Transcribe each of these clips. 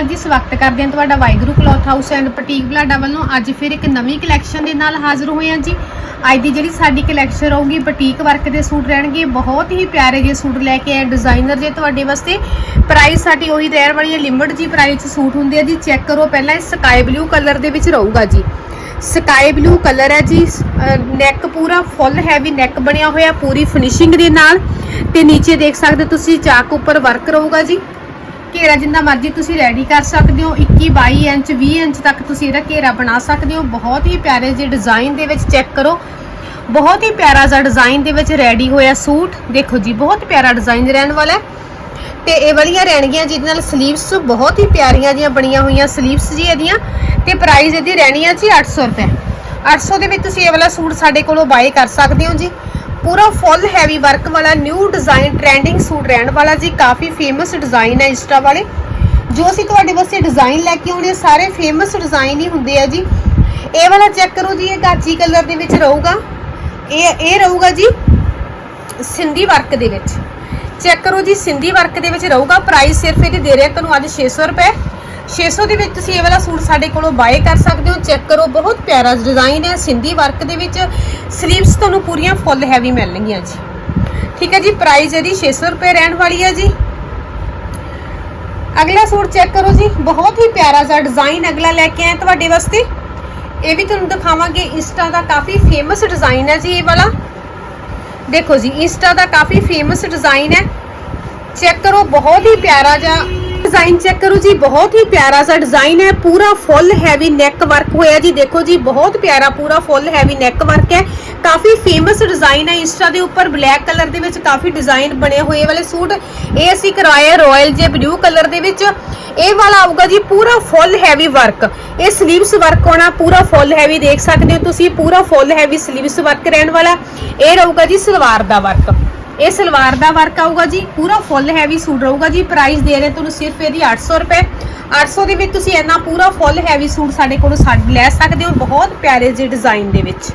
ਅਕਾਲ ਜੀ, ਸਵਾਗਤ ਕਰਦੇ ਹਾਂ ਤੁਹਾਡਾ Waheguru cloth house and boutique ਬਲਾਡਾ ਵੱਲੋਂ। ਅੱਜ ਫਿਰ ਇੱਕ ਨਵੀਂ ਕਲੈਕਸ਼ਨ ਦੇ ਨਾਲ ਹਾਜ਼ਰ ਹੋਏ ਹਾਂ ਜੀ। ਅੱਜ ਦੀ ਜਿਹੜੀ ਸਾਡੀ ਕਲੈਕਸ਼ਨ ਰਹੂਗੀ, ਬੁਟੀਕ ਵਰਕ ਦੇ ਸੂਟ ਰਹਿਣਗੇ। ਬਹੁਤ ਹੀ ਪਿਆਰੇ ਜਿਹੇ ਸੂਟ ਲੈ ਕੇ ਆਏ ਡਿਜ਼ਾਈਨਰ ਜੇ ਤੁਹਾਡੇ ਵਾਸਤੇ। ਪ੍ਰਾਈਸ ਸਾਡੀ ਉਹੀ ਰਹਿਣ ਵਾਲੀ ਹੈ ਲਿਮਿਟ ਜੀ ਪ੍ਰਾਈਸ 'ਚ ਸੂਟ ਹੁੰਦੇ ਆ ਜੀ। ਚੈੱਕ ਕਰੋ ਪਹਿਲਾਂ, ਇਹ ਸਕਾਈ ਬਲੂ ਕਲਰ ਦੇ ਵਿੱਚ ਰਹੂਗਾ ਜੀ। ਸਕਾਈ ਬਲੂ ਕਲਰ ਹੈ ਜੀ। ਨੈਕ ਪੂਰਾ ਫੁੱਲ ਹੈਵੀ ਨੈਕ ਬਣਿਆ ਹੋਇਆ, ਪੂਰੀ ਫਿਨਿਸ਼ਿੰਗ ਦੇ ਨਾਲ। ਤੇ ਨੀਚੇ ਦੇਖ ਸਕਦੇ ਹੋ ਤੁਸੀਂ, ਚਾਕ ਉੱਪਰ ਵਰਕ ਰਹੂਗਾ ਜੀ। ਘੇਰਾ ਜਿੰਨਾ ਮਰਜ਼ੀ ਤੁਸੀਂ ਰੈਡੀ ਕਰ ਸਕਦੇ ਹੋ 21 22 ਇੰਚ 20 ਇੰਚ ਤੱਕ ਤੁਸੀਂ ਇਹਦਾ ਘੇਰਾ ਬਣਾ ਸਕਦੇ ਹੋ। ਬਹੁਤ ਹੀ ਪਿਆਰੇ ਜਿਹੇ ਡਿਜ਼ਾਈਨ ਦੇ ਵਿੱਚ ਚੈੱਕ ਕਰੋ। ਬਹੁਤ ਹੀ ਪਿਆਰਾ ਜਿਹਾ ਡਿਜ਼ਾਈਨ ਦੇ ਵਿੱਚ ਰੈਡੀ ਹੋਇਆ ਸੂਟ। ਦੇਖੋ ਜੀ, ਬਹੁਤ ਪਿਆਰਾ ਡਿਜ਼ਾਈਨ ਰਹਿਣ ਵਾਲਾ ਹੈ। ਤੇ ਇਹ ਵਾਲੀਆਂ ਰਹਿਣਗੀਆਂ ਜਿਹਦੇ ਨਾਲ ਸਲੀਵਸ ਬਹੁਤ ਹੀ ਪਿਆਰੀਆਂ ਜੀਆਂ ਬਣੀਆਂ ਹੋਈਆਂ ਸਲੀਵਸ ਜੀ ਇਹਦੀਆਂ। ਤੇ ਪ੍ਰਾਈਸ ਇਹਦੀ ਰਹਿਣੀ ਹੈ ਜੀ 800 ਰੁਪਏ। 800 ਦੇ ਵਿੱਚ ਤੁਸੀਂ ਇਹ ਵਾਲਾ ਸੂਟ ਸਾਡੇ ਕੋਲੋਂ ਬਾਏ ਕਰ ਸਕਦੇ ਹੋ ਜੀ। ਪੂਰਾ ਫੁੱਲ ਹੈਵੀ ਵਰਕ ਵਾਲਾ ਨਿਊ ਡਿਜ਼ਾਈਨ ਟ੍ਰੈਂਡਿੰਗ ਸੂਟ ਰਹਿਣ ਵਾਲਾ ਜੀ, ਕਾਫੀ ਫੇਮਸ ਡਿਜ਼ਾਈਨ ਹੈ ਇੰਸਟਾ ਵਾਲੇ। ਜੋ ਅਸੀਂ ਤੁਹਾਡੇ ਵਾਸਤੇ ਡਿਜ਼ਾਈਨ ਲੈ ਕੇ ਆਉਣੇ ਸਾਰੇ ਫੇਮਸ ਡਿਜ਼ਾਈਨ ਹੀ ਹੁੰਦੇ ਆ ਜੀ। ਇਹ ਵਾਲਾ ਚੈੱਕ ਕਰੋ ਜੀ, ਇਹ ਗਾਚੀ ਕਲਰ ਦੇ ਵਿੱਚ ਰਹੂਗਾ। ਇਹ ਇਹ ਰਹੂਗਾ ਜੀ ਸਿੰਧੀ ਵਰਕ ਦੇ ਵਿੱਚ। ਚੈੱਕ ਕਰੋ ਜੀ, ਸਿੰਧੀ ਵਰਕ ਦੇ ਵਿੱਚ ਰਹੂਗਾ। ਪ੍ਰਾਈਸ ਸਿਰਫ ਇਹਦੀ ਦੇ ਰਿਹਾ ਤੁਹਾਨੂੰ ਅੱਜ 600 ਰੁਪਏ। 600 ਦੇ ਵਿੱਚ ਤੁਸੀਂ ਇਹ ਵਾਲਾ ਸੂਟ ਸਾਡੇ ਕੋਲੋਂ ਬਾਏ ਕਰ ਸਕਦੇ ਹੋ। ਚੈੱਕ ਕਰੋ, ਬਹੁਤ ਪਿਆਰਾ ਡਿਜ਼ਾਈਨ ਹੈ, ਸਿੰਧੀ ਵਰਕ ਦੇ ਵਿੱਚ। ਸਲੀਵਸ ਤੁਹਾਨੂੰ ਪੂਰੀਆਂ ਫੁੱਲ ਹੈਵੀ ਮਿਲਣਗੀਆਂ ਜੀ। ਠੀਕ ਹੈ ਜੀ ਪ੍ਰਾਈਸ ਇਹਦੀ 600 ਰੁਪਏ ਰਹਿਣ ਵਾਲੀ ਹੈ ਜੀ। ਅਗਲਾ ਸੂਟ ਚੈੱਕ ਕਰੋ ਜੀ, ਬਹੁਤ ਹੀ ਪਿਆਰਾ ਜਿਹਾ ਡਿਜ਼ਾਈਨ ਅਗਲਾ ਲੈ ਕੇ ਆਏ ਤੁਹਾਡੇ ਵਾਸਤੇ। ਇਹ ਵੀ ਤੁਹਾਨੂੰ ਦਿਖਾਵਾਂਗੇ, ਇੰਸਟਾ ਦਾ ਕਾਫੀ ਫੇਮਸ ਡਿਜ਼ਾਈਨ ਹੈ ਜੀ ਇਹ ਵਾਲਾ। ਦੇਖੋ ਜੀ, ਇੰਸਟਾ ਦਾ ਕਾਫੀ ਫੇਮਸ ਡਿਜ਼ਾਈਨ ਹੈ। ਚੈੱਕ ਕਰੋ, ਬਹੁਤ ਹੀ ਪਿਆਰਾ ਜਿਹਾ ਡਿਜ਼ਾਈਨ ਚੈੱਕ ਕਰੋ ਜੀ, ਬਹੁਤ ਹੀ ਪਿਆਰਾ ਜਿਹਾ ਡਿਜ਼ਾਈਨ ਹੈ, ਪੂਰਾ ਫੁੱਲ ਹੈਵੀ ਨੈਕ ਵਰਕ ਹੋਇਆ ਜੀ। ਦੇਖੋ ਜੀ, ਬਹੁਤ ਪਿਆਰਾ, ਪੂਰਾ ਫੁੱਲ ਹੈਵੀ ਨੈਕ ਵਰਕ ਹੈ। ਕਾਫੀ ਫੇਮਸ ਡਿਜ਼ਾਈਨ ਹੈ, ਇੰਸਟਾ ਦੇ ਉੱਪਰ ਬਲੈਕ ਕਲਰ ਦੇ ਵਿੱਚ ਕਾਫੀ ਡਿਜ਼ਾਈਨ ਬਣੇ ਹੋਏ ਵਾਲੇ ਸੂਟ। ਇਹ ਅਸੀਂ ਕਰਾਇਆ ਰਾਇਲ ਜੇ ਬਲੂ ਕਲਰ ਦੇ ਵਿੱਚ। ਇਹ ਵਾਲਾ ਆਊਗਾ ਜੀ, ਪੂਰਾ ਫੁੱਲ ਹੈਵੀ ਵਰਕ ਇਹ ਸਲੀਵਸ ਵਰਕ ਹੋਣਾ, ਪੂਰਾ ਫੁੱਲ ਹੈਵੀ ਦੇਖ ਸਕਦੇ ਹੋ ਤੁਸੀਂ, ਪੂਰਾ ਫੁੱਲ ਹੈਵੀ ਸਲੀਵਸ ਵਰਕ ਰਹਿਣ ਵਾਲਾ। ਇਹ ਰਹੂਗਾ ਜੀ ਸਲਵਾਰ ਦਾ ਵਰਕ ਇਹ ਸਲਵਾਰ ਦਾ ਵਰਕ ਆਊਗਾ ਜੀ, ਪੂਰਾ ਫੁੱਲ ਹੈਵੀ ਸੂਟ ਰਹੂਗਾ ਜੀ ਪ੍ਰਾਈਸ ਦੇ ਰਹੇ ਤੁਹਾਨੂੰ ਸਿਰਫ ਇਹਦੀ 800 ਰੁਪਏ। 800 ਦੇ ਵਿੱਚ ਤੁਸੀਂ ਇੰਨਾ ਪੂਰਾ ਫੁੱਲ ਹੈਵੀ ਸੂਟ ਸਾਡੇ ਕੋਲੋਂ ਲੈ ਸਕਦੇ ਹੋ, ਬਹੁਤ ਪਿਆਰੇ ਜਿਹੇ ਡਿਜ਼ਾਈਨ ਦੇ ਵਿੱਚ।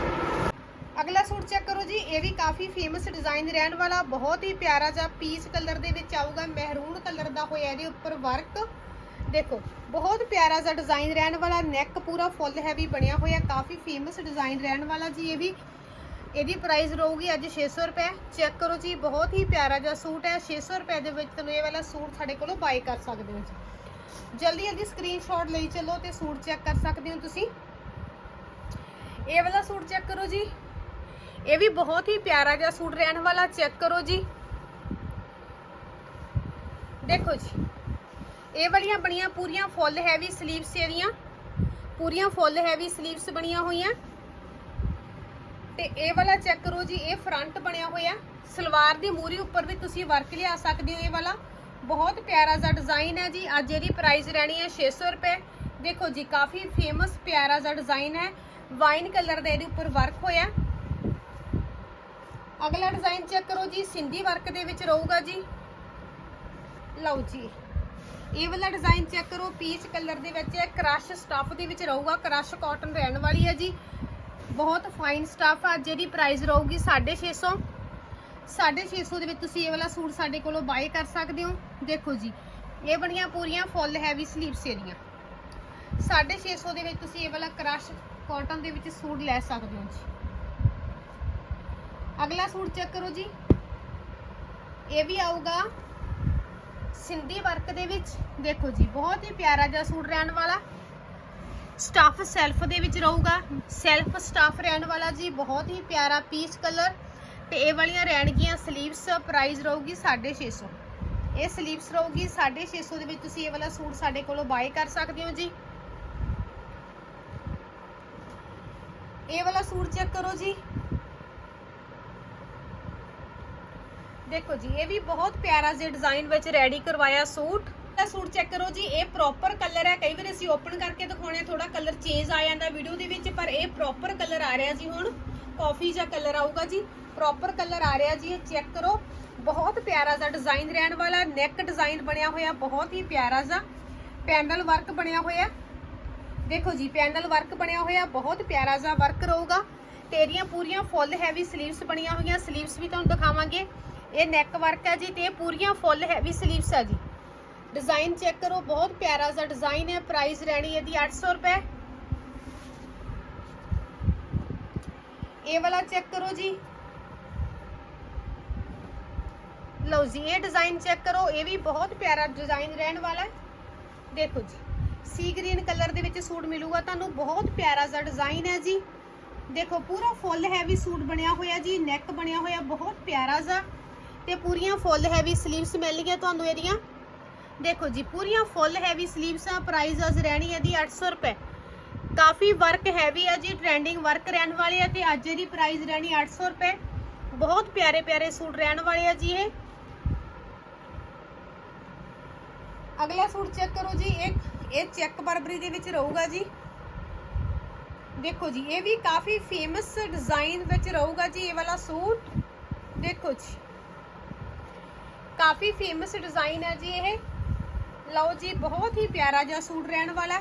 ਅਗਲਾ ਸੂਟ ਚੈੱਕ ਕਰੋ ਜੀ, ਇਹ ਵੀ ਕਾਫੀ ਫੇਮਸ ਡਿਜ਼ਾਈਨ ਰਹਿਣ ਵਾਲਾ, ਬਹੁਤ ਹੀ ਪਿਆਰਾ ਜਿਹਾ ਪੀਚ ਕਲਰ ਦੇ ਵਿੱਚ ਆਊਗਾ ਮਹਿਰੂਨ ਕਲਰ ਦਾ ਹੋਇਆ ਇਹਦੇ ਉੱਪਰ ਵਰਕ ਦੇਖੋ, ਬਹੁਤ ਪਿਆਰਾ ਜਿਹਾ ਡਿਜ਼ਾਈਨ ਰਹਿਣ ਵਾਲਾ ਨੈਕ ਪੂਰਾ ਫੁੱਲ ਹੈਵੀ ਬਣਿਆ ਹੋਇਆ, ਕਾਫੀ ਫੇਮਸ ਡਿਜ਼ਾਈਨ ਰਹਿਣ ਵਾਲਾ ਜੀ ਇਹ ਵੀ। ਇਹਦੀ ਪ੍ਰਾਈਸ ਰਹੂਗੀ ਅੱਜ 600 ਰੁਪਏ। ਚੈੱਕ ਕਰੋ ਜੀ, ਬਹੁਤ ਹੀ ਪਿਆਰਾ ਜਿਹਾ ਸੂਟ ਹੈ। 600 ਰੁਪਏ ਦੇ ਵਿੱਚ ਤੁਹਾਨੂੰ ਇਹ ਵਾਲਾ ਸੂਟ ਸਾਡੇ ਕੋਲੋਂ ਬਾਈ ਕਰ ਸਕਦੇ ਹੋ ਜੀ। ਜਲਦੀ ਜਲਦੀ ਸਕਰੀਨਸ਼ਾਟ ਲਈ ਚੱਲੋ ਤੇ ਸੂਟ ਚੈੱਕ ਕਰ ਸਕਦੇ ਹੋ ਤੁਸੀਂ। ਇਹ ਵਾਲਾ ਸੂਟ ਚੈੱਕ ਕਰੋ ਜੀ। ਇਹ ਵੀ ਬਹੁਤ ਹੀ ਪਿਆਰਾ ਜਿਹਾ ਸੂਟ ਰਹਿਣ ਵਾਲਾ ਚੈੱਕ ਕਰੋ ਜੀ। ਦੇਖੋ ਜੀ, ਇਹ ਵਾਲੀਆਂ ਬਣੀਆਂ ਪੂਰੀਆਂ ਫੁੱਲ ਹੈਵੀ ਸਲੀਵਸ ਇਹਦੀਆਂ। ਪੂਰੀਆਂ ਫੁੱਲ ਹੈਵੀ ਸਲੀਵਸ ਬਣੀਆਂ ਹੋਈਆਂ। ਤੇ ਇਹ ਵਾਲਾ ਚੈੱਕ ਕਰੋ ਜੀ, ਇਹ ਫਰੰਟ ਬਣਿਆ ਹੋਇਆ। ਸਲਵਾਰ ਦੀ ਮੂਰੀ ਉੱਪਰ ਵੀ ਤੁਸੀਂ ਵਰਕ ਲਿਆ ਸਕਦੇ ਹੋ ਇਹ ਵਾਲਾ। ਬਹੁਤ ਪਿਆਰਾ ਜਿਹਾ ਡਿਜ਼ਾਈਨ ਹੈ ਜੀ। ਅੱਜ ਇਹਦੀ ਪ੍ਰਾਈਸ ਰਹਿਣੀ ਹੈ 600 ਰੁਪਏ। ਦੇਖੋ ਜੀ, ਕਾਫੀ ਫੇਮਸ ਪਿਆਰਾ ਜਿਹਾ ਡਿਜ਼ਾਈਨ ਹੈ। ਵਾਈਨ ਕਲਰ ਦਾ ਇਹਦੇ ਉੱਪਰ ਵਰਕ ਹੋਇਆ ਅਗਲਾ ਡਿਜ਼ਾਈਨ ਚੈੱਕ ਕਰੋ ਜੀ, ਸਿੰਧੀ ਵਰਕ ਦੇ ਵਿੱਚ ਰਹੂਗਾ ਜੀ। ਲਓ ਜੀ, ਇਹ ਵਾਲਾ ਡਿਜ਼ਾਈਨ ਚੈੱਕ ਕਰੋ। ਪੀਚ ਕਲਰ ਦੇ ਵਿੱਚ ਹੈ। ਕ੍ਰਸ਼ ਸਟਫ ਦੇ ਵਿੱਚ ਰਹੂਗਾ। ਕ੍ਰਸ਼ ਕਾਟਨ ਰਹਿਣ ਵਾਲੀ ਹੈ ਜੀ। ਬਹੁਤ ਫਾਈਨ ਸਟਫ ਆ, ਜਿਹਦੀ ਪ੍ਰਾਈਸ ਰਹੂਗੀ 650 650 ਦੇ ਵਿੱਚ ਤੁਸੀਂ ਇਹ ਵਾਲਾ ਸੂਟ ਸਾਡੇ ਕੋਲੋਂ ਬਾਏ ਕਰ ਸਕਦੇ ਹੋ। ਦੇਖੋ ਜੀ, ਇਹ ਬਣੀਆਂ ਪੂਰੀਆਂ ਫੁੱਲ ਹੈਵੀ ਸਲੀਵਸ ਇਹਦੀਆਂ। 650 ਦੇ ਵਿੱਚ ਤੁਸੀਂ ਇਹ ਵਾਲਾ ਕ੍ਰਸ਼ ਕਾਟਨ ਦੇ ਵਿੱਚ ਸੂਟ ਲੈ ਸਕਦੇ ਹੋ ਜੀ। ਅਗਲਾ ਸੂਟ ਚੈੱਕ ਕਰੋ ਜੀ। ਇਹ ਵੀ ਆਊਗਾ ਸਿੰਧੀ ਵਰਕ ਦੇ ਵਿੱਚ। ਦੇਖੋ ਜੀ, ਬਹੁਤ ਹੀ ਪਿਆਰਾ ਜਿਹਾ ਸੂਟ ਰਹਿਣ ਵਾਲਾ। ਸਟਫ ਸੈਲਫ ਦੇ ਵਿੱਚ ਰਹੂਗਾ। ਸੈਲਫ ਸਟਫ ਰਹਿਣ ਵਾਲਾ ਜੀ ਬਹੁਤ ਹੀ ਪਿਆਰਾ ਪੀਚ ਕਲਰ। ਤੇ ਇਹ ਵਾਲੀਆਂ ਰਹਿਣਗੀਆਂ ਸਲੀਵਸ ਪ੍ਰਾਈਸ ਰਹੂਗੀ 650 ਇਹ ਸਲੀਵਸ ਰਹੂਗੀ 650 ਦੇ ਵਿੱਚ ਤੁਸੀਂ ਇਹ ਵਾਲਾ ਸੂਟ ਸਾਡੇ ਕੋਲੋਂ ਬਾਏ ਕਰ ਸਕਦੇ ਹੋ ਜੀ। ਇਹ ਵਾਲਾ ਸੂਟ ਚੈੱਕ ਕਰੋ ਜੀ। ਦੇਖੋ ਜੀ, ਇਹ ਵੀ ਬਹੁਤ ਪਿਆਰਾ ਜਿਹਾ ਡਿਜ਼ਾਈਨ ਵਿੱਚ ਰੈਡੀ ਕਰਵਾਇਆ ਸੂਟ। ਇਹ ਸੂਟ ਚੈੱਕ ਕਰੋ ਜੀ, ਇਹ ਪ੍ਰੋਪਰ ਕਲਰ ਹੈ। ਕਈ ਵਾਰ ਅਸੀਂ ਓਪਨ ਕਰਕੇ ਦਿਖਾਉਣੇ ਥੋੜਾ ਕਲਰ ਚੇਂਜ ਆ ਜਾਂਦਾ ਵੀਡੀਓ ਦੇ ਵਿੱਚ, ਪਰ ਇਹ ਪ੍ਰੋਪਰ ਕਲਰ ਆ ਰਿਹਾ ਜੀ ਹੁਣ। ਕਾਫੀ ਜਿਹਾ ਕਲਰ ਆਊਗਾ ਜੀ। ਪ੍ਰੋਪਰ ਕਲਰ ਆ ਰਿਹਾ ਜੀ, ਇਹ ਚੈੱਕ ਕਰੋ। ਬਹੁਤ ਪਿਆਰਾ ਜਿਹਾ ਡਿਜ਼ਾਈਨ ਰਹਿਣ ਵਾਲਾ ਨੈਕ ਡਿਜ਼ਾਈਨ ਬਣਿਆ ਹੋਇਆ, ਬਹੁਤ ਹੀ ਪਿਆਰਾ ਜਿਹਾ। ਪੈਨਲ ਵਰਕ ਬਣਿਆ ਹੋਇਆ। ਦੇਖੋ ਜੀ ਪੈਨਲ ਵਰਕ ਬਣਿਆ ਹੋਇਆ, ਬਹੁਤ ਪਿਆਰਾ ਜਿਹਾ ਵਰਕ ਰਹੂਗਾ। ਤੇ ਇਹਦੀਆਂ ਪੂਰੀਆਂ ਫੁੱਲ ਹੈਵੀ ਸਲੀਵਸ ਬਣੀਆਂ ਹੋਈਆਂ। ਸਲੀਵਸ ਵੀ ਤੁਹਾਨੂੰ ਦਿਖਾਵਾਂਗੇ। ਇਹ ਨੈਕ ਵਰਕ ਹੈ ਜੀ, ਤੇ ਇਹ ਪੂਰੀਆਂ ਫੁੱਲ ਹੈਵੀ ਸਲੀਵਸ ਹੈ ਜੀ। ਡਿਜ਼ਾਈਨ ਚੈੱਕ ਕਰੋ, ਬਹੁਤ ਪਿਆਰਾ ਜਿਹਾ ਡਿਜ਼ਾਈਨ ਹੈ ਪ੍ਰਾਈਸ ਰਹਿਣੀ ਇਹਦੀ 800 ਰੁਪਏ। ਇਹ ਵਾਲਾ ਚੈੱਕ ਕਰੋ ਜੀ। ਲਓ ਜੀ, ਇਹ ਡਿਜ਼ਾਈਨ ਚੈੱਕ ਕਰੋ, ਇਹ ਵੀ ਬਹੁਤ ਪਿਆਰਾ ਡਿਜ਼ਾਈਨ ਰਹਿਣ ਵਾਲਾ ਹੈ। ਦੇਖੋ ਜੀ ਸੀ ਗ੍ਰੀਨ ਕਲਰ ਦੇ ਵਿੱਚ ਸੂਟ ਮਿਲੂਗਾ ਤੁਹਾਨੂੰ, ਬਹੁਤ ਪਿਆਰਾ ਜਿਹਾ ਡਿਜ਼ਾਈਨ ਹੈ ਜੀ। ਦੇਖੋ, ਪੂਰਾ ਫੁੱਲ ਹੈਵੀ ਸੂਟ ਬਣਿਆ ਹੋਇਆ ਜੀ ਨੈਕ ਬਣਿਆ ਹੋਇਆ, ਬਹੁਤ ਪਿਆਰਾ ਜਿਹਾ। ਤੇ ਪੂਰੀਆਂ ਫੁੱਲ ਹੈਵੀ ਸਲੀਵਸ ਮਿਲਣਗੀਆਂ ਤੁਹਾਨੂੰ ਇਹਦੀਆਂ। ਦੇਖੋ ਜੀ, ਪੂਰੀਆਂ ਫੁੱਲ ਹੈਵੀ ਸਲੀਵਸ ਆ ਪ੍ਰਾਈਸ ਅਸ ਰਹਿਣੀ ਹੈ ਦੀ 800 ਰੁਪਏ। ਕਾਫੀ ਵਰਕ ਹੈਵੀ ਆ ਜੀ ਟ੍ਰੈਂਡਿੰਗ ਵਰਕ ਰਹਿਣ ਵਾਲੇ ਆ ਤੇ ਅੱਜ ਇਹਦੀ ਪ੍ਰਾਈਸ ਰਹਿਣੀ 800 ਰੁਪਏ। ਬਹੁਤ ਪਿਆਰੇ ਪਿਆਰੇ ਸੂਟ ਰਹਿਣ ਵਾਲੇ ਆ ਜੀ ਇਹ। ਅਗਲਾ ਸੂਟ ਚੈੱਕ ਕਰੋ ਜੀ ਇੱਕ ਇਹ ਚੈੱਕ ਬਰਬਰੀ ਦੇ ਵਿੱਚ ਰਹੂਗਾ ਜੀ। ਦੇਖੋ ਜੀ, ਇਹ ਵੀ ਕਾਫੀ ਫੇਮਸ ਡਿਜ਼ਾਈਨ ਵਿੱਚ ਰਹੂਗਾ ਜੀ ਇਹ ਵਾਲਾ ਸੂਟ। ਦੇਖੋ ਜੀ। ਕਾਫੀ ਫੇਮਸ ਡਿਜ਼ਾਈਨ ਹੈ ਜੀ ਇਹ। ਲਓ ਜੀ, ਬਹੁਤ ਹੀ ਪਿਆਰਾ ਜਿਹਾ ਸੂਟ ਰਹਿਣ ਵਾਲਾ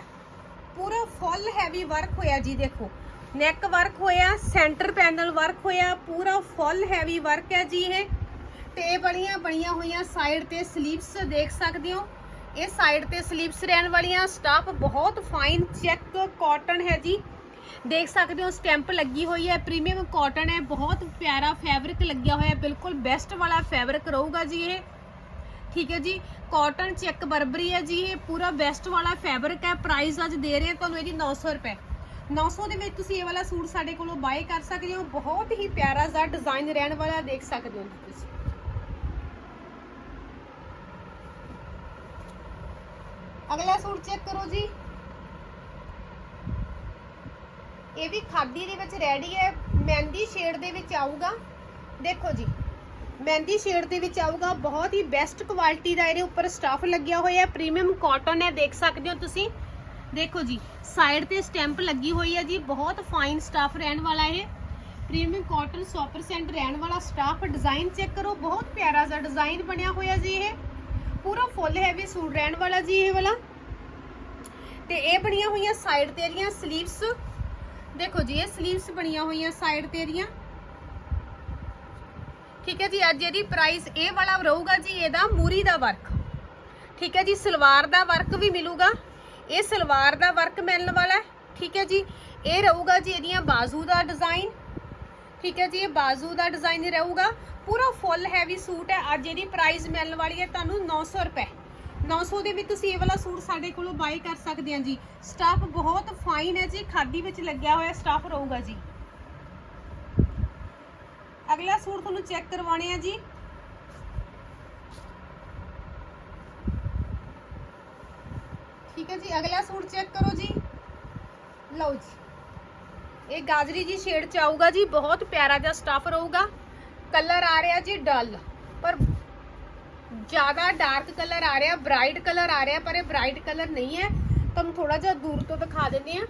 ਪੂਰਾ ਫੁੱਲ ਹੈਵੀ ਵਰਕ ਹੋਇਆ ਜੀ, ਦੇਖੋ। ਨੈਕ ਵਰਕ ਹੋਇਆ ਸੈਂਟਰ ਪੈਨਲ ਵਰਕ ਹੋਇਆ, ਪੂਰਾ ਫੁੱਲ ਹੈਵੀ ਵਰਕ ਹੈ ਜੀ ਇਹ। ਤੇ ਇਹ ਬੜੀਆਂ ਬਣੀਆਂ ਹੋਈਆਂ ਸਾਈਡ ਤੇ ਸਲੀਵਸ ਦੇਖ ਸਕਦੇ ਹੋ। ਇਹ ਸਾਈਡ ਤੇ ਸਲੀਵਸ ਰਹਿਣ ਵਾਲੀਆਂ ਸਟਾਫ ਬਹੁਤ ਫਾਈਨ ਚੈੱਕ ਕਾਟਨ ਹੈ ਜੀ। ਦੇਖ ਸਕਦੇ ਹੋ ਸਟੈਂਪ ਲੱਗੀ ਹੋਈ ਹੈ ਪ੍ਰੀਮੀਅਮ ਕਾਟਨ ਹੈ, ਬਹੁਤ ਪਿਆਰਾ ਫੈਬਰਿਕ ਲੱਗਿਆ ਹੋਇਆ, ਬਿਲਕੁਲ ਬੈਸਟ ਵਾਲਾ ਫੈਬਰਿਕ ਰਹੂਗਾ ਜੀ ਇਹ। ਠੀਕ ਹੈ ਜੀ ਕਾਟਨ ਚੈੱਕ ਬਰਬਰੀ ਹੈ ਜੀ, ਇਹ ਪੂਰਾ ਬੈਸਟ ਵਾਲਾ ਫੈਬਰਿਕ ਹੈ ਪ੍ਰਾਈਸ ਅੱਜ ਦੇ ਰਹੇ ਹਾਂ ਤੁਹਾਨੂੰ ਇਹਦੀ 900 ਰੁਪਏ। 900 ਦੇ ਵਿੱਚ ਤੁਸੀਂ ਇਹ ਵਾਲਾ ਸੂਟ ਸਾਡੇ ਕੋਲੋਂ ਬਾਏ ਕਰ ਸਕਦੇ ਹੋ, ਬਹੁਤ ਹੀ ਪਿਆਰਾ ਜਿਹਾ ਡਿਜ਼ਾਈਨ ਰਹਿਣ ਵਾਲਾ ਦੇਖ ਸਕਦੇ ਹੋ ਤੁਸੀਂ। ਅਗਲਾ ਸੂਟ ਚੈੱਕ ਕਰੋ ਜੀ। ਇਹ ਵੀ ਖਾਦੀ ਦੇ ਵਿੱਚ ਰੈਡੀ ਹੈ, ਮਹਿੰਦੀ ਸ਼ੇਡ ਦੇ ਵਿੱਚ ਆਊਗਾ। ਦੇਖੋ ਜੀ। ਮਹਿੰਦੀ ਸ਼ੇਡ ਦੇ ਵਿੱਚ ਆਊਗਾ। ਬਹੁਤ ਹੀ ਬੈਸਟ ਕੁਆਲਿਟੀ ਦਾ ਇਹਦੇ ਉੱਪਰ ਸਟਾਫ ਲੱਗਿਆ ਹੋਇਆ ਹੈ। ਪ੍ਰੀਮੀਅਮ ਕਾਟਨ ਹੈ, ਦੇਖ ਸਕਦੇ ਹੋ ਤੁਸੀਂ। ਦੇਖੋ ਜੀ ਸਾਈਡ ਤੇ ਸਟੈਂਪ ਲੱਗੀ ਹੋਈ ਹੈ ਜੀ। ਬਹੁਤ ਫਾਈਨ ਸਟਾਫ ਰਹਿਣ ਵਾਲਾ ਇਹ। ਪ੍ਰੀਮੀਅਮ ਕਾਟਨ 100% ਰਹਿਣ ਵਾਲਾ ਸਟਾਫ ਡਿਜ਼ਾਈਨ ਚੈੱਕ ਕਰੋ। ਬਹੁਤ ਪਿਆਰਾ ਜਿਹਾ ਡਿਜ਼ਾਈਨ ਬਣਿਆ ਹੋਇਆ ਜੀ ਇਹ। ਪੂਰਾ ਫੁੱਲ ਹੈਵੀ ਸੂਟ ਰਹਿਣ ਵਾਲਾ ਜੀ ਇਹ ਵਾਲਾ। ਤੇ ਇਹ ਬਣੀਆਂ ਹੋਈਆਂ ਸਾਈਡ ਤੇ ਇਹਦੀਆਂ ਸਲੀਵਸ ਦੇਖੋ ਜੀ, ਇਹ ਸਲੀਵਸ ਬਣੀਆਂ ਹੋਈਆਂ ਸਾਈਡ ਤੇ ਇਹਦੀਆਂ। ਠੀਕ ਹੈ ਜੀ, ਅੱਜ ਇਹਦੀ ਪ੍ਰਾਈਸ ਇਹ ਵਾਲਾ ਰਹੂਗਾ ਜੀ, ਇਹਦਾ ਮੂਰੀ ਦਾ ਵਰਕ। ਠੀਕ ਹੈ ਜੀ, ਸਲਵਾਰ ਦਾ ਵਰਕ ਵੀ ਮਿਲੂਗਾ। ਇਹ ਸਲਵਾਰ ਦਾ ਵਰਕ ਮਿਲਣ ਵਾਲਾ ਹੈ, ਠੀਕ ਹੈ ਜੀ। ਇਹ ਰਹੂਗਾ ਜੀ ਇਹਦੀਆਂ ਬਾਜ਼ੂ ਦਾ ਡਿਜ਼ਾਈਨ ਠੀਕ ਹੈ ਜੀ, ਇਹ ਬਾਜ਼ੂ ਦਾ ਡਿਜ਼ਾਈਨ ਰਹੂਗਾ। ਪੂਰਾ ਫੁੱਲ ਹੈਵੀ ਸੂਟ ਹੈ, ਅੱਜ ਇਹਦੀ ਪ੍ਰਾਈਸ ਮਿਲਣ ਵਾਲੀ ਹੈ ਤੁਹਾਨੂੰ 900 ਰੁਪਏ। 900 ਦੇ ਵਿੱਚ ਤੁਸੀਂ ਇਹ ਵਾਲਾ ਸੂਟ ਸਾਡੇ ਕੋਲੋਂ ਬਾਈ ਕਰ ਸਕਦੇ ਆ ਜੀ। ਸਟਾਫ ਬਹੁਤ ਫਾਈਨ ਹੈ ਜੀ, ਖਾਦੀ ਵਿੱਚ ਲੱਗਿਆ ਹੋਇਆ ਸਟਾਫ ਰਹੂਗਾ ਜੀ। ਅਗਲਾ ਸੂਟ ਤੁਹਾਨੂੰ ਚੈੱਕ ਕਰਵਾਉਣੇ ਆ ਜੀ। ਠੀਕ ਹੈ ਜੀ, ਅਗਲਾ ਸੂਟ ਚੈੱਕ ਕਰੋ ਜੀ। ਲਓ ਜੀ। ਇਹ ਗਾਜਰੀ ਜੀ ਸ਼ੇਡ ਚ ਆਊਗਾ ਜੀ, ਬਹੁਤ ਪਿਆਰਾ ਜਿਹਾ ਸਟਾਫ ਰਹੂਗਾ। ਕਲਰ ਆ ਰਿਹਾ ਜੀ ਡਲ ਪਰ ਜ਼ਿਆਦਾ ਡਾਰਕ ਕਲਰ ਆ ਰਿਹਾ ਬ੍ਰਾਈਟ ਕਲਰ ਆ ਰਿਹਾ, ਪਰ ਇਹ ਬ੍ਰਾਈਟ ਕਲਰ ਨਹੀਂ ਹੈ। ਤੁਹਾਨੂੰ ਥੋੜਾ ਜਿਹਾ ਦੂਰ ਤੋਂ ਦਿਖਾ ਦਿੰਦੇ ਆ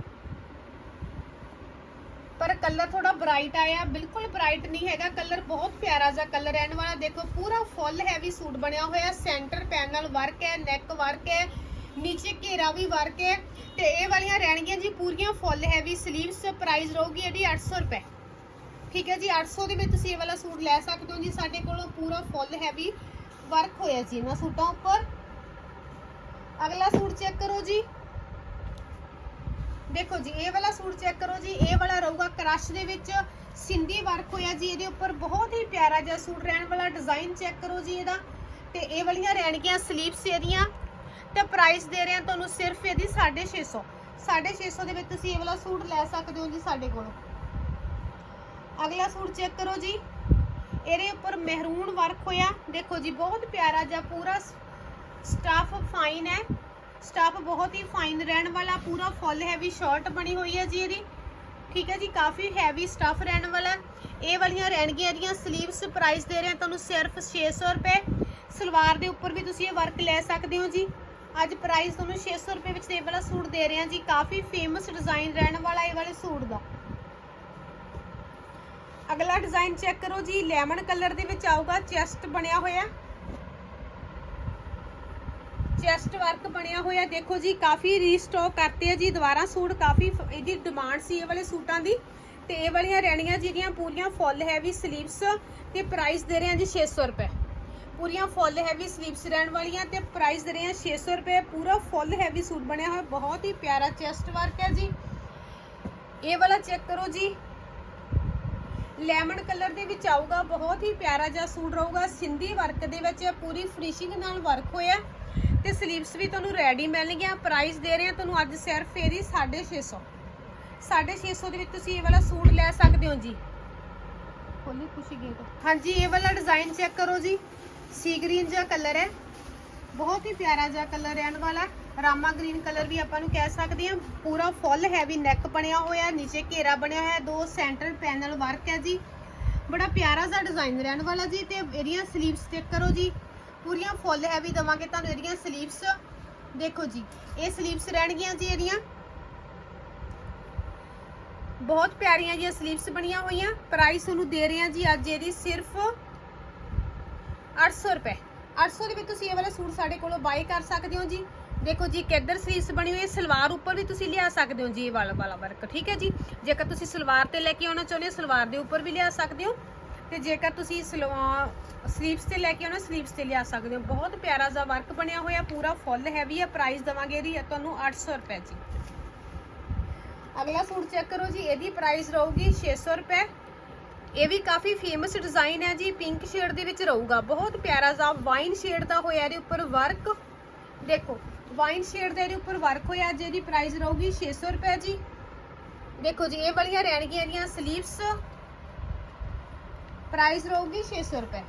ਪਰ ਕਲਰ ਥੋੜਾ ਬ੍ਰਾਈਟ ਆਇਆ, ਬਿਲਕੁਲ ਬ੍ਰਾਈਟ ਨਹੀਂ ਹੈਗਾ, ਕਲਰ ਬਹੁਤ ਪਿਆਰਾ ਜਿਹਾ ਕਲਰ ਰਹਿਣ ਵਾਲਾ, ਦੇਖੋ ਪੂਰਾ ਫੁੱਲ ਹੈਵੀ ਸੂਟ ਬਣਿਆ ਹੋਇਆ ਸੈਂਟਰ ਪੈਨ ਨਾਲ ਵਰਕ ਹੈ ਨੈਕ ਵਰਕ ਹੈ, ਨੀਚੇ ਘੇਰਾ ਵੀ ਵਰਕ ਹੈ, ਤੇ ਇਹ ਵਾਲੀਆਂ ਰਹਿਣਗੀਆਂ ਜੀ ਪੂਰੀਆਂ ਫੁੱਲ ਹੈਵੀ ਸਲੀਵਸ ਪ੍ਰਾਈਸ ਰਹੂਗੀ ਇਹਦੀ 800 ਰੁਪਏ। ਠੀਕ ਹੈ ਜੀ 800 ਦੇ ਵਿੱਚ ਤੁਸੀਂ ਇਹ ਵਾਲਾ ਸੂਟ ਲੈ ਸਕਦੇ ਹੋ ਜੀ, ਸਾਡੇ ਕੋਲੋਂ ਪੂਰਾ ਫੁੱਲ ਹੈਵੀ ਵਰਕ ਹੋਇਆ ਜੀ ਇਹਨਾਂ ਸੂਟਾਂ ਉੱਪਰ। ਅਗਲਾ ਸੂਟ ਚੈੱਕ ਕਰੋ ਜੀ। ਦੇਖੋ ਜੀ, ਇਹ ਵਾਲਾ ਸੂਟ ਚੈੱਕ ਕਰੋ ਜੀ, ਇਹ ਵਾਲਾ ਰਹੂਗਾ ਕ੍ਰਸ਼ ਦੇ ਵਿੱਚ। ਸਿੰਧੀ ਵਰਕ ਹੋਇਆ ਜੀ, ਇਹਦੇ ਉੱਪਰ ਬਹੁਤ ਹੀ ਪਿਆਰਾ ਜਿਹਾ ਸੂਟ, ਰਹਿਣ ਵਾਲਾ ਡਿਜ਼ਾਈਨ ਚੈੱਕ ਕਰੋ ਜੀ ਇਹਦਾ। ਤੇ ਇਹ ਵਾਲੀਆਂ ਰਹਿਣਗੀਆਂ ਸਲੀਵਸ ਇਹਦੀਆਂ। ਤੇ ਪ੍ਰਾਈਸ ਦੇ ਰਹੇ ਹਾਂ ਤੁਹਾਨੂੰ ਸਿਰਫ ਇਹਦੀ 650 650 ਦੇ ਵਿੱਚ ਤੁਸੀਂ ਇਹ ਵਾਲਾ ਸੂਟ ਲੈ ਸਕਦੇ ਹੋ ਜੀ ਸਾਡੇ ਕੋਲੋਂ। ਅਗਲਾ ਸੂਟ ਚੈੱਕ ਕਰੋ ਜੀ। ਇਹਦੇ ਉੱਪਰ ਮਹਿਰੂਨ ਵਰਕ ਹੋਇਆ। ਦੇਖੋ ਜੀ, ਬਹੁਤ ਪਿਆਰਾ ਜਿਹਾ ਪੂਰਾ ਸਟਾਫ ਫਾਈਨ ਹੈ। ਸਟਾਫ ਬਹੁਤ ਹੀ ਫਾਈਨ ਰਹਿਣ ਵਾਲਾ, ਪੂਰਾ ਫੁੱਲ ਹੈਵੀ ਸ਼ਰਟ ਬਣੀ ਹੋਈ ਹੈ ਜੀ ਇਹਦੀ। ਠੀਕ ਹੈ ਜੀ, ਕਾਫੀ ਹੈਵੀ ਸਟਾਫ ਰਹਿਣ ਵਾਲਾ ਇਹ ਵਾਲੀਆਂ ਰਹਿਣਗੀਆਂ ਇਹਦੀਆਂ ਸਲੀਵਸ ਪ੍ਰਾਈਸ ਦੇ ਰਹੇ ਹਾਂ ਤੁਹਾਨੂੰ ਸਿਰਫ 600 ਰੁਪਏ। ਸਲਵਾਰ ਦੇ ਉੱਪਰ ਵੀ ਤੁਸੀਂ ਇਹ ਵਰਕ ਲੈ ਸਕਦੇ ਹੋ ਜੀ। ਅੱਜ ਪ੍ਰਾਈਸ ਤੁਹਾਨੂੰ 600 ਰੁਪਏ ਵਿੱਚ ਇਹ ਵਾਲਾ ਸੂਟ ਦੇ ਰਹੇ ਹਾਂ ਜੀ। ਕਾਫੀ ਫੇਮਸ ਡਿਜ਼ਾਈਨ ਰਹਿਣ ਵਾਲਾ ਇਹ ਵਾਲੇ ਸੂਟ ਦਾ। ਅਗਲਾ ਡਿਜ਼ਾਈਨ ਚੈੱਕ ਕਰੋ ਜੀ ਲੈਮਨ ਕਲਰ ਦੇ ਵਿੱਚ ਆਊਗਾ ਚੈਸਟ ਬਣਿਆ ਹੋਇਆ। ਚੈਸਟ ਵਰਕ ਬਣਿਆ ਹੋਇਆ, ਦੇਖੋ ਜੀ, ਕਾਫੀ ਰੀਸਟਾਕ ਕਰਤੇ ਆ ਜੀ, ਦੁਬਾਰਾ ਸੂਟ ਕਾਫੀ ਇਹਦੀ ਡਿਮਾਂਡ ਸੀ ਇਹ ਵਾਲੇ ਸੂਟਾਂ ਦੀ, ਤੇ ਇਹ ਵਾਲੀਆਂ ਰਹਿਣੀਆਂ ਜਿਹੜੀਆਂ ਪੂਰੀਆਂ ਫੁੱਲ ਹੈਵੀ ਸਲੀਵਸ ਤੇ ਪ੍ਰਾਈਸ ਦੇ ਰਹੇ ਆ ਜੀ 600 ਰੁਪਏ। ਪੂਰੀਆਂ ਫੁੱਲ ਹੈਵੀ ਸਲੀਵਸ ਰਹਿਣ ਵਾਲੀਆਂ ਤੇ ਪ੍ਰਾਈਸ ਦੇ ਰਹੇ ਹਾਂ 600 ਰੁਪਏ, ਪੂਰਾ ਫੁੱਲ ਹੈਵੀ ਸੂਟ ਬਣਿਆ ਹੋਇਆ, ਬਹੁਤ ਹੀ ਪਿਆਰਾ ਚੈਸਟ ਵਰਕ ਹੈ ਜੀ। ਇਹ ਵਾਲਾ ਚੈੱਕ ਕਰੋ ਜੀ। ਲੈਮਨ ਕਲਰ ਦੇ ਵਿੱਚ ਆਊਗਾ, ਬਹੁਤ ਹੀ ਪਿਆਰਾ ਜਿਹਾ ਸੂਟ ਰਹੂਗਾ, ਸਿੰਧੀ ਵਰਕ ਦੇ ਵਿੱਚ ਪੂਰੀ ਫਿਨਿਸ਼ਿੰਗ ਨਾਲ ਵਰਕ ਹੋਇਆ। ਤੇ ਸਲੀਵਸ ਵੀ ਤੁਹਾਨੂੰ ਰੈਡੀ ਮਿਲਣਗੀਆਂ ਪ੍ਰਾਈਸ ਦੇ ਰਹੇ ਹਾਂ ਤੁਹਾਨੂੰ ਅੱਜ ਸਿਰਫ ਇਹਦੀ 650 650 ਦੇ ਵਿੱਚ ਤੁਸੀਂ ਇਹ ਵਾਲਾ ਸੂਟ ਲੈ ਸਕਦੇ ਹੋ ਜੀ। ਖੋਲੀ ਖੁਸ਼ੀ ਗੇਟ। ਹਾਂਜੀ, ਇਹ ਵਾਲਾ ਡਿਜ਼ਾਈਨ ਚੈੱਕ ਕਰੋ ਜੀ। ਸੀ ਗ੍ਰੀਨ ਜਿਹਾ ਕਲਰ ਹੈ। ਬਹੁਤ ਹੀ ਪਿਆਰਾ ਜਿਹਾ ਕਲਰ ਰਹਿਣ ਵਾਲਾ। ਰਾਮਾ ਗ੍ਰੀਨ ਕਲਰ ਵੀ ਆਪਾਂ ਨੂੰ ਕਹਿ ਸਕਦੇ ਹਾਂ। ਪੂਰਾ ਫੁੱਲ ਹੈਵੀ ਨੈਕ ਬਣਿਆ ਹੋਇਆ, ਨੀਚੇ ਘੇਰਾ ਬਣਿਆ ਹੋਇਆ, ਦੋ ਸੈਂਟਰ ਪੈਨਲ ਵਰਕ ਹੈ ਜੀ। ਬੜਾ ਪਿਆਰਾ ਜਿਹਾ ਡਿਜ਼ਾਈਨ ਰਹਿਣ ਵਾਲਾ ਜੀ ਤੇ ਇਹਦੀਆਂ ਸਲੀਵਸ ਚੈੱਕ ਕਰੋ ਜੀ। ਪੂਰੀਆਂ ਫੁੱਲ ਹੈਵੀ ਦਵਾਂਗੇ ਤੁਹਾਨੂੰ ਇਹਦੀਆਂ ਸਲੀਵਸ ਦੇਖੋ ਜੀ, ਇਹ ਸਲੀਵਸ ਰਹਿਣਗੀਆਂ ਜੀ ਇਹਦੀਆਂ। ਬਹੁਤ ਪਿਆਰੀਆਂ ਜੀਆਂ ਸਲੀਵਸ ਬਣੀਆਂ ਹੋਈਆਂ। ਪ੍ਰਾਈਸ ਉਹਨੂੰ ਦੇ ਰਹੇ ਹਾਂ ਜੀ ਅੱਜ ਇਹਦੀ ਸਿਰਫ 800 ਰੁਪਏ। 800 ਦੇ ਤੁਸੀਂ ਇਹ ਵਾਲਾ ਸੂਟ ਸਾਡੇ ਕੋਲੋਂ ਬਾਈ ਕਰ ਸਕਦੇ ਹੋ ਜੀ। ਦੇਖੋ ਜੀ, ਕਿੱਧਰ ਸਲੀਵਸ ਬਣੀ ਹੋਈ ਹੈ। ਸਲਵਾਰ ਉੱਪਰ ਵੀ ਤੁਸੀਂ ਲਿਆ ਸਕਦੇ ਹੋ ਜੀ ਇਹ ਵਾਲਾ ਵਾਲਾ ਵਰਕ ਠੀਕ ਹੈ ਜੀ? ਜੇਕਰ ਤੁਸੀਂ ਸਲਵਾਰ ਤੇ ਲੈ ਕੇ ਆਉਣਾ ਚਾਹੁੰਦੇ ਹੋ, ਸਲਵਾਰ ਦੇ ਉੱਪਰ ਵੀ ਲਿਆ ਸਕਦੇ ਹੋ। ਤੇ ਜੇਕਰ ਤੁਸੀਂ ਸਲਵਾਰ ਸਲੀਵਸ ਤੇ ਲੈ ਕੇ ਆਉਣਾ ਸਲੀਵਸ ਤੇ ਲਿਆ ਸਕਦੇ ਹੋ। ਬਹੁਤ ਪਿਆਰਾ ਜਿਹਾ ਵਰਕ ਬਣਿਆ ਹੋਇਆ, ਪੂਰਾ ਫੁੱਲ ਹੈਵੀ ਹੈ ਪ੍ਰਾਈਸ ਦਵਾਂਗੇ ਇਹਦੀ, ਤੁਹਾਨੂੰ 800 ਰੁਪਏ ਜੀ। ਅਗਲਾ ਸੂਟ ਚੈੱਕ ਕਰੋ ਜੀ, ਇਹਦੀ ਪ੍ਰਾਈਸ ਰਹੂਗੀ 600 ਰੁਪਏ। ਇਹ ਵੀ ਕਾਫੀ ਫੇਮਸ ਡਿਜ਼ਾਈਨ ਹੈ ਜੀ ਪਿੰਕ ਸ਼ੇਡ ਦੇ ਵਿੱਚ ਰਹੂਗਾ। ਬਹੁਤ ਪਿਆਰਾ ਜਿਹਾ ਵਾਈਨ ਸ਼ੇਡ ਦਾ ਹੋਇਆ, ਇਹਦੇ ਉੱਪਰ ਵਰਕ ਦੇਖੋ ਵਾਈਨ ਸ਼ੇਡ ਦੇ ਇਹਦੇ ਉੱਪਰ ਵਰਕ ਹੋਇਆ ਜਿਹਦੀ ਪ੍ਰਾਈਸ ਰਹੂਗੀ 600 ਰੁਪਏ ਜੀ। ਦੇਖੋ ਜੀ, ਇਹ ਵਾਲੀਆਂ ਰਹਿਣਗੀਆਂ ਇਹਦੀਆਂ ਸਲੀਵਸ ਪ੍ਰਾਈਸ ਰਹੂਗੀ 600 ਰੁਪਏ।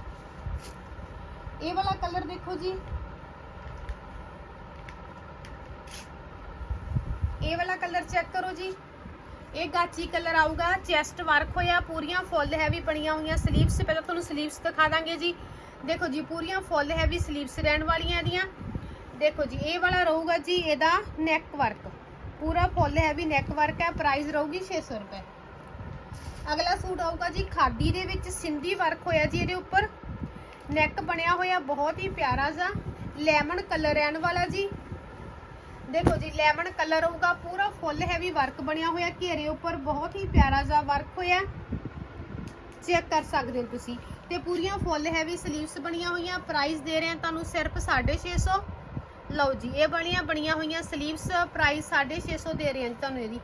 ਇਹ ਵਾਲਾ ਕਲਰ ਦੇਖੋ ਜੀ। ਇਹ ਵਾਲਾ ਕਲਰ ਚੈੱਕ ਕਰੋ ਜੀ। ਇਹ ਗਾਚੀ ਕਲਰ ਆਊਗਾ, ਚੈਸਟ ਵਰਕ ਹੋਇਆ, ਪੂਰੀਆਂ ਫੁੱਲ ਹੈਵੀ ਬਣੀਆਂ ਹੋਈਆਂ ਸਲੀਵਸ ਪਹਿਲਾਂ ਤੁਹਾਨੂੰ ਸਲੀਵਸ ਦਿਖਾ ਦਾਂਗੇ ਜੀ। ਦੇਖੋ ਜੀ, ਪੂਰੀਆਂ ਫੁੱਲ ਹੈਵੀ ਸਲੀਵਸ ਰਹਿਣ ਵਾਲੀਆਂ ਇਹਦੀਆਂ। ਦੇਖੋ ਜੀ, ਇਹ ਵਾਲਾ ਰਹੂਗਾ ਜੀ ਇਹਦਾ ਨੈਕ ਵਰਕ ਪੂਰਾ ਫੁੱਲ ਹੈਵੀ ਨੈਕ ਵਰਕ ਹੈ ਪ੍ਰਾਈਸ ਰਹੂਗੀ 600 ਰੁਪਏ। ਅਗਲਾ ਸੂਟ ਆਊਗਾ ਜੀ ਖਾਦੀ ਦੇ ਵਿੱਚ ਸਿੰਧੀ ਵਰਕ ਹੋਇਆ ਜੀ ਇਹਦੇ ਉੱਪਰ। ਨੈਕ ਬਣਿਆ ਹੋਇਆ ਬਹੁਤ ਹੀ ਪਿਆਰਾ ਜਿਹਾ। ਲੈਮਨ ਕਲਰ ਰਹਿਣ ਵਾਲਾ ਜੀ। ਦੇਖੋ ਜੀ ਲੈਮਨ ਕਲਰ ਹੋਊਗਾ ਪੂਰਾ ਫੁੱਲ ਹੈਵੀ ਵਰਕ ਬਣਿਆ ਹੋਇਆ ਘੇਰੇ ਉੱਪਰ। ਬਹੁਤ ਹੀ ਪਿਆਰਾ ਜਿਹਾ ਵਰਕ ਹੋਇਆ। ਚੈੱਕ ਕਰ ਸਕਦੇ ਹੋ ਤੁਸੀਂ। ਤੇ ਪੂਰੀਆਂ ਫੁੱਲ ਹੈਵੀ ਸਲੀਵਸ ਬਣੀਆਂ ਹੋਈਆਂ। ਪ੍ਰਾਈਸ ਦੇ ਰਹੇ ਹਾਂ ਤੁਹਾਨੂੰ ਸਿਰਫ 650 ਲਓ ਜੀ, ਇਹ ਬਣੀਆਂ ਬਣੀਆਂ ਹੋਈਆਂ ਸਲੀਵਸ ਪ੍ਰਾਈਸ 650 ਦੇ ਰਹੇ ਹਾਂ ਜੀ ਤੁਹਾਨੂੰ ਇਹਦੀ।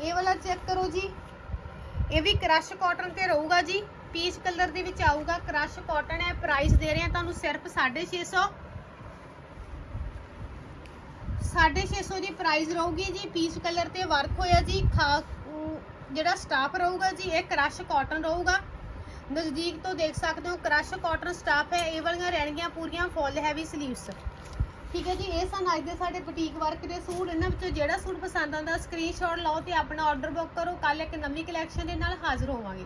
ਇਹ ਵਾਲਾ ਚੈੱਕ ਕਰੋ ਜੀ। ਇਹ ਵੀ ਕ੍ਰਸ਼ ਕਾਟਨ ਤੇ ਰਹੂਗਾ ਜੀ। ਪੀਚ ਕਲਰ ਦੇ ਵਿੱਚ ਆਊਗਾ। ਕ੍ਰਸ਼ ਕਾਟਨ ਹੈ ਪ੍ਰਾਈਸ ਦੇ ਰਹੇ ਹਾਂ ਤੁਹਾਨੂੰ ਸਿਰਫ 650 650 ਦੀ ਪ੍ਰਾਈਸ ਰਹੂਗੀ ਜੀ। ਪੀਚ ਕਲਰ ਤੇ ਵਰਕ ਹੋਇਆ ਜੀ। ਖਾ ਜਿਹੜਾ ਸਟਾਫ ਰਹੂਗਾ ਜੀ, ਇਹ ਕ੍ਰਸ਼ ਕਾਟਨ ਰਹੂਗਾ। ਨਜ਼ਦੀਕ ਤੋਂ ਦੇਖ ਸਕਦੇ ਹੋ ਕ੍ਰਸ਼ ਕਾਟਨ ਸਟਾਫ ਹੈ। ਇਹ ਵਾਲੀਆਂ ਰਹਿਣਗੀਆਂ ਪੂਰੀਆਂ ਫੁੱਲ ਹੈਵੀ ਸਲੀਵਸ ਠੀਕ ਹੈ ਜੀ, ਇਹ ਸਨ ਅੱਜ ਦੇ ਸਾਡੇ ਬੁਟੀਕ ਵਰਕ ਦੇ ਸੂਟ। ਇਹਨਾਂ ਵਿੱਚੋਂ ਜਿਹੜਾ ਸੂਟ ਪਸੰਦ ਆਉਂਦਾ ਸਕਰੀਨਸ਼ਾਟ ਲਓ ਤੇ ਆਪਣਾ ਆਰਡਰ ਬੁੱਕ ਕਰੋ। ਕੱਲ ਇੱਕ ਨਵੀਂ ਕਲੈਕਸ਼ਨ ਦੇ ਨਾਲ ਹਾਜ਼ਰ ਹੋਵਾਂਗੇ।